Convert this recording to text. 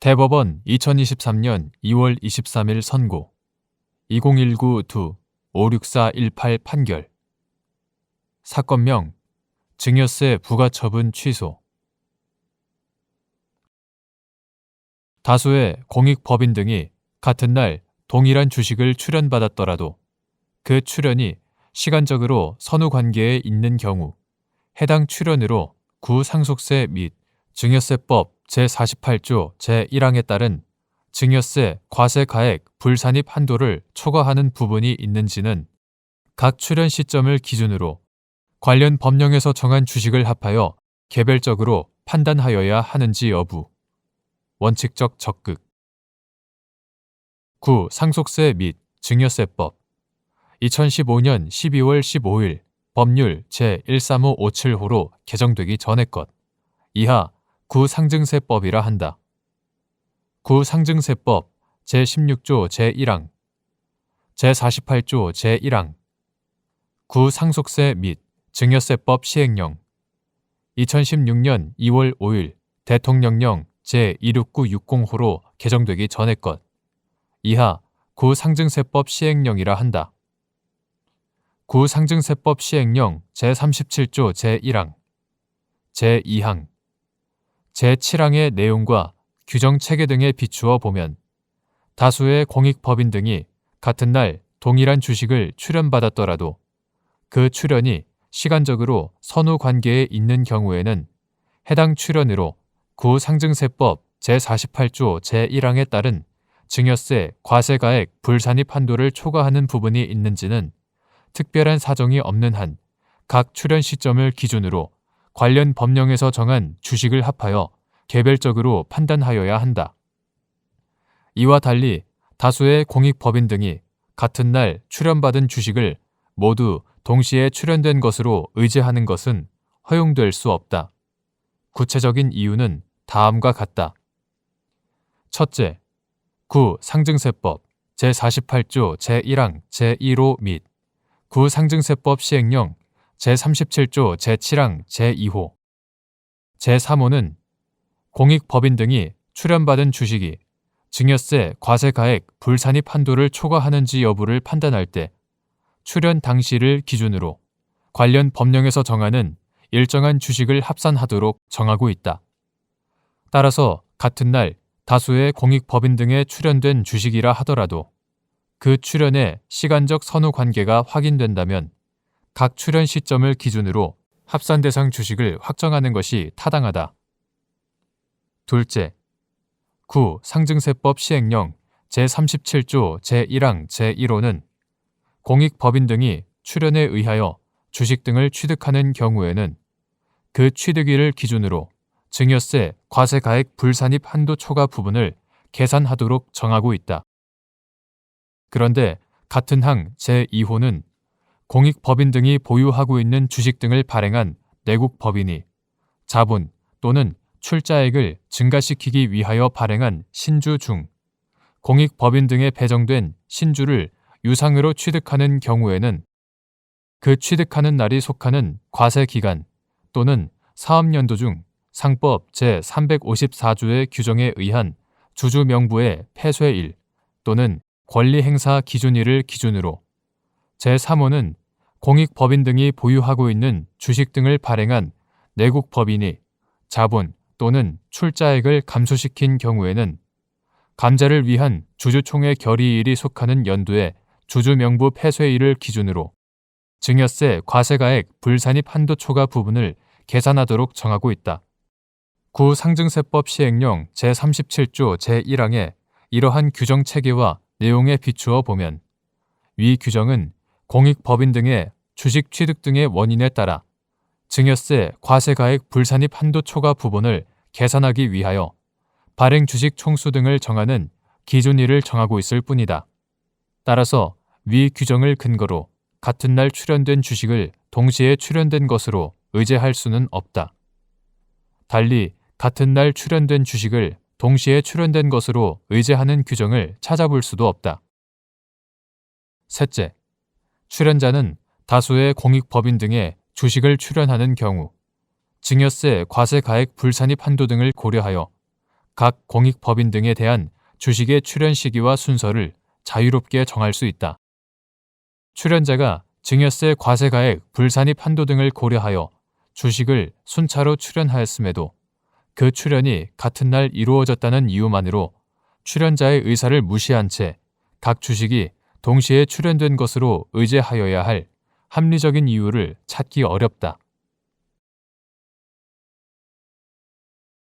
대법원 2023년 2월 23일 선고. 2019-2-56418 판결. 사건명 증여세 부과처분 취소. 다수의 공익법인 등이 같은 날 동일한 주식을 출연받았더라도 그 출연이 시간적으로 선후 관계에 있는 경우 해당 출연으로 구상속세 및 증여세법 제48조 제1항에 따른 증여세 과세 가액 불산입 한도를 초과하는 부분이 있는지는 각 출연 시점을 기준으로 관련 법령에서 정한 주식을 합하여 개별적으로 판단하여야 하는지 여부. 원칙적 적극. 9. 상속세 및 증여세법. 2015년 12월 15일 법률 제13557호로 개정되기 전의 것. 이하 구상증세법이라 한다. 구상증세법 제16조 제1항 제48조 제1항 구상속세 및 증여세법 시행령 2016년 2월 5일 대통령령 제26960호로 개정되기 전의 것 이하 구상증세법 시행령이라 한다. 구상증세법 시행령 제37조 제1항 제2항 제7항의 내용과 규정 체계 등에 비추어 보면 다수의 공익법인 등이 같은 날 동일한 주식을 출연받았더라도 그 출연이 시간적으로 선후 관계에 있는 경우에는 해당 출연으로 구상증세법 제48조 제1항에 따른 증여세 과세가액 불산입 한도를 초과하는 부분이 있는지는 특별한 사정이 없는 한 각 출연 시점을 기준으로 관련 법령에서 정한 주식을 합하여 개별적으로 판단하여야 한다. 이와 달리 다수의 공익법인 등이 같은 날 출연받은 주식을 모두 동시에 출연된 것으로 의제하는 것은 허용될 수 없다. 구체적인 이유는 다음과 같다. 첫째, 구 상증세법 제48조 제1항 제1호 및 구상증세법 시행령 제37조 제7항 제2호 제3호는 공익법인 등이 출연받은 주식이 증여세 과세가액 불산입 한도를 초과하는지 여부를 판단할 때 출연 당시를 기준으로 관련 법령에서 정하는 일정한 주식을 합산하도록 정하고 있다. 따라서 같은 날 다수의 공익법인 등에 출연된 주식이라 하더라도 그 출연의 시간적 선후 관계가 확인된다면 각 출연 시점을 기준으로 합산 대상 주식을 확정하는 것이 타당하다. 둘째, 9. 상증세법 시행령 제37조 제1항 제1호는 공익 법인 등이 출연에 의하여 주식 등을 취득하는 경우에는 그 취득일을 기준으로 증여세 과세가액 불산입 한도 초과 부분을 계산하도록 정하고 있다. 그런데 같은 항 제2호는 공익법인 등이 보유하고 있는 주식 등을 발행한 내국 법인이 자본 또는 출자액을 증가시키기 위하여 발행한 신주 중 공익법인 등에 배정된 신주를 유상으로 취득하는 경우에는 그 취득하는 날이 속하는 과세 기간 또는 사업연도 중 상법 제354조의 규정에 의한 주주 명부의 폐쇄일 또는 권리 행사 기준일을 기준으로 제3호는 공익법인 등이 보유하고 있는 주식 등을 발행한 내국 법인이 자본 또는 출자액을 감소시킨 경우에는 감자를 위한 주주총회 결의일이 속하는 연도에 주주명부 폐쇄일을 기준으로 증여세 과세가액 불산입 한도 초과 부분을 계산하도록 정하고 있다. 구상증세법 시행령 제37조 제1항에 이러한 규정 체계와 내용에 비추어 보면 위 규정은 공익법인 등의 주식 취득 등의 원인에 따라 증여세 과세가액 불산입 한도 초과 부분을 계산하기 위하여 발행 주식 총수 등을 정하는 기준일을 정하고 있을 뿐이다. 따라서 위 규정을 근거로 같은 날 출연된 주식을 동시에 출연된 것으로 의제할 수는 없다. 달리 같은 날 출연된 주식을 동시에 출연된 것으로 의제하는 규정을 찾아볼 수도 없다. 셋째, 출연자는 다수의 공익법인 등의 주식을 출연하는 경우 증여세 과세가액 불산입 한도 등을 고려하여 각 공익법인 등에 대한 주식의 출연 시기와 순서를 자유롭게 정할 수 있다. 출연자가 증여세 과세가액 불산입 한도 등을 고려하여 주식을 순차로 출연하였음에도 그 출연이 같은 날 이루어졌다는 이유만으로 출연자의 의사를 무시한 채 각 주식이 동시에 출연된 것으로 의제하여야 할 합리적인 이유를 찾기 어렵다.